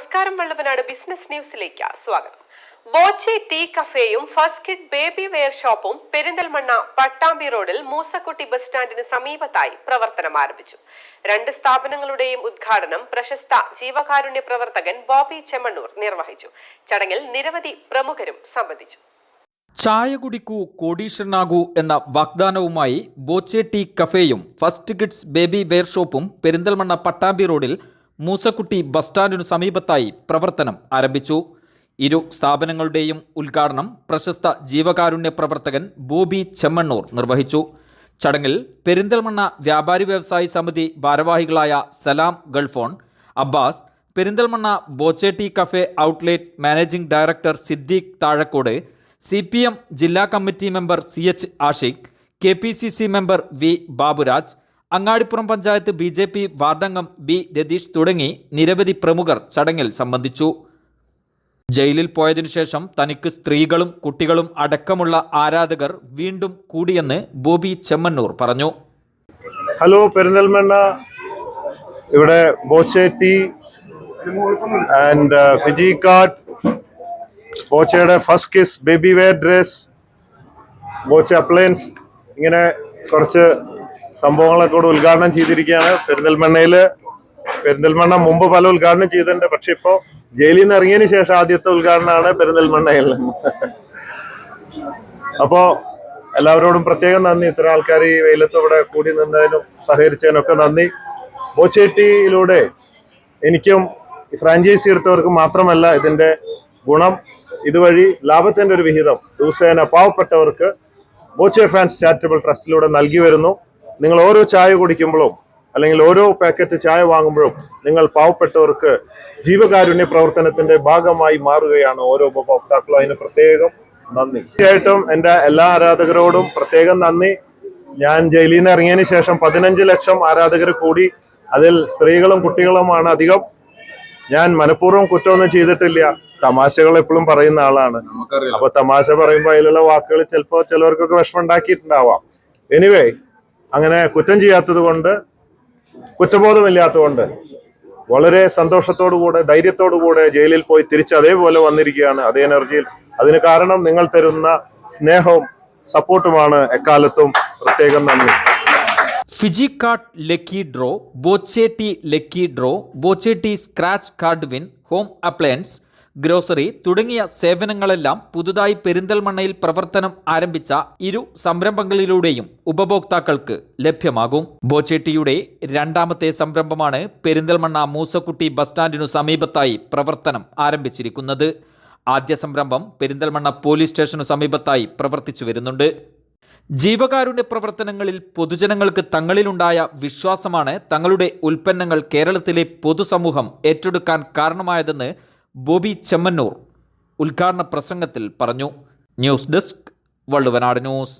നമസ്കാരം വള്ളവനാട് ബിസിനസ് ന്യൂസിലേക്ക് സ്വാഗതം. ബോച്ചെ ടീ കഫേയും ഫസ്റ്റ് കിഡ് ബേബി വെയർ ഷോപ്പും പെരിന്തൽമണ്ണ പട്ടാമ്പി റോഡിൽ മൂസക്കുട്ടി ബസ് സ്റ്റാൻഡിന് സമീപത്തായി പ്രവർത്തനം ആരംഭിച്ചു. രണ്ട് സ്ഥാപനങ്ങളുടെയും ഉദ്ഘാടനം പ്രശസ്ത ജീവകാരുണ്യ പ്രവർത്തകൻ ബോബി ചെമ്മണ്ണൂർ നിർവഹിച്ചു. ചടങ്ങിൽ നിരവധി പ്രമുഖരും സംബന്ധിച്ചു. ചായ കുടിക്കൂ കോടീശ്വരനാകൂ എന്ന വാഗ്ദാനവുമായി ബോച്ചെ ടീ കഫേയും ഫസ്റ്റ് കിഡ്സ് ബേബി വെയർ ഷോപ്പും പെരിന്തൽമണ്ണ പട്ടാമ്പി റോഡിൽ മൂസക്കുട്ടി ബസ് സ്റ്റാൻഡിനു സമീപത്തായി പ്രവർത്തനം ആരംഭിച്ചു. ഇരു സ്ഥാപനങ്ങളുടെയും ഉദ്ഘാടനം പ്രശസ്ത ജീവകാരുണ്യ പ്രവർത്തകൻ ബോബി ചെമ്മണ്ണൂർ നിർവഹിച്ചു. ചടങ്ങിൽ പെരിന്തൽമണ്ണ വ്യാപാരി വ്യവസായി സമിതി ഭാരവാഹികളായ Salam Gulfone Abbas Perinthalmanna Boche tea cafe outlet managing director Siddique Thazhakode C ജില്ലാ committee member C H Ashiq K member V Baburaj Angadipuram panchayat B J P വാർഡംഗം B Ratheesh തുടങ്ങി നിരവധി പ്രമുഖർ ചടങ്ങിൽ സംബന്ധിച്ചു. ജയിലിൽ പോയതിനു ശേഷം തനിക്ക് സ്ത്രീകളും കുട്ടികളും അടക്കമുള്ള ആരാധകർ വീണ്ടും കൂടിയെന്ന് ബോബി ചെമ്മന്നൂർ പറഞ്ഞു. ഹലോ പെരിന്തൽമണ്ണ. ഇവിടെ Boche tea and Fiji card ബോച്ചയുടെ first kids baby wear dress Boche appliance ഇങ്ങനെ കുറച്ച് സംഭവങ്ങളൊക്കെ കൂടെ ഉദ്ഘാടനം ചെയ്തിരിക്കുകയാണ്. പെരിന്തൽമണ്ണയിൽ പെരിന്തൽമണ്ണ മുമ്പ് പല ഉദ്ഘാടനം ചെയ്തിട്ടുണ്ട്. പക്ഷെ ഇപ്പോൾ ജയിലിൽ നിന്ന് ഇറങ്ങിയതിന് ശേഷം ആദ്യത്തെ ഉദ്ഘാടനമാണ് പെരിന്തൽമണ്ണയിൽ. അപ്പോൾ എല്ലാവരോടും പ്രത്യേകം നന്ദി. ഇത്ര ആൾക്കാർ ഈ വെയിലത്ത് ഇവിടെ കൂടി നിന്നതിനും സഹകരിച്ചതിനൊക്കെ നന്ദി. ബോച്ചേട്ടിയിലൂടെ എനിക്കും ഫ്രാഞ്ചൈസി എടുത്തവർക്ക് മാത്രമല്ല ഇതിന്റെ ഗുണം. ഇതുവഴി ലാഭത്തിന്റെ ഒരു വിഹിതം ദിവസേന പാവപ്പെട്ടവർക്ക് ബോച്ചെ ഫാൻസ് ചാരിറ്റബിൾ ട്രസ്റ്റിലൂടെ നൽകി വരുന്നു. നിങ്ങൾ ഓരോ ചായ കുടിക്കുമ്പോഴും അല്ലെങ്കിൽ ഓരോ പാക്കറ്റ് ചായ വാങ്ങുമ്പോഴും നിങ്ങൾ പാവപ്പെട്ടവർക്ക് ജീവകാരുണ്യ പ്രവർത്തനത്തിന്റെ ഭാഗമായി മാറുകയാണ് ഓരോ ഉപഭോക്താക്കളും. അതിന് പ്രത്യേകം നന്ദി. തീർച്ചയായിട്ടും എന്റെ എല്ലാ ആരാധകരോടും പ്രത്യേകം നന്ദി. ഞാൻ ജയിലിൽ നിന്ന് ഇറങ്ങിയതിന് ശേഷം പതിനഞ്ച് ലക്ഷം ആരാധകർ കൂടി അതിൽ സ്ത്രീകളും കുട്ടികളുമാണ് അധികം. ഞാൻ മനഃപൂർവം കുറ്റമൊന്നും ചെയ്തിട്ടില്ല. തമാശകൾ എപ്പോഴും പറയുന്ന ആളാണ്. അപ്പൊ തമാശ പറയുമ്പോൾ അതിലുള്ള വാക്കുകൾ ചിലപ്പോൾ ചിലവർക്കൊക്കെ വിഷമം ഉണ്ടാക്കിയിട്ടുണ്ടാവാം. എനിവേ അങ്ങനെ കുറ്റം ചെയ്യാത്തത് കൊണ്ട് കുറ്റബോധമില്ലാത്തതുകൊണ്ട് വളരെ സന്തോഷത്തോടു കൂടെ ധൈര്യത്തോടു കൂടെ ജയിലിൽ പോയി തിരിച്ച് അതേപോലെ വന്നിരിക്കുകയാണ് അതേ എനർജിയിൽ അതിന് കാരണം നിങ്ങൾ തരുന്ന സ്നേഹവും സപ്പോർട്ടുമാണ് എക്കാലത്തും പ്രത്യേകം നന്ദി. Fiji card lucky draw Boche tea lucky draw Boche tea scratch card win home appliance grocery തുടങ്ങിയ സേവനങ്ങളെല്ലാം പുതുതായി പെരിന്തൽമണ്ണയിൽ പ്രവർത്തനം ആരംഭിച്ച ഇരു സംരംഭങ്ങളിലൂടെയും ഉപഭോക്താക്കൾക്ക് ലഭ്യമാകും. ബോച്ചേട്ടിയുടെ രണ്ടാമത്തെ സംരംഭമാണ് പെരിന്തൽമണ്ണ മൂസക്കുട്ടി ബസ് സ്റ്റാൻഡിനു സമീപത്തായി പ്രവർത്തനം ആരംഭിച്ചിരിക്കുന്നത്. ആദ്യ സംരംഭം പെരിന്തൽമണ്ണ പോലീസ് സ്റ്റേഷനു സമീപത്തായി പ്രവർത്തിച്ചു വരുന്നുണ്ട്. ജീവകാരുണ്യ പ്രവർത്തനങ്ങളിൽ പൊതുജനങ്ങൾക്ക് തങ്ങളിലുണ്ടായ വിശ്വാസമാണ് തങ്ങളുടെ ഉൽപ്പന്നങ്ങൾ കേരളത്തിലെ പൊതുസമൂഹം ഏറ്റെടുക്കാൻ കാരണമായതെന്ന് ബോബി ചെമ്മന്നൂർ ഉദ്ഘാടന പ്രസംഗത്തിൽ പറഞ്ഞു. News desk Valluvanad news.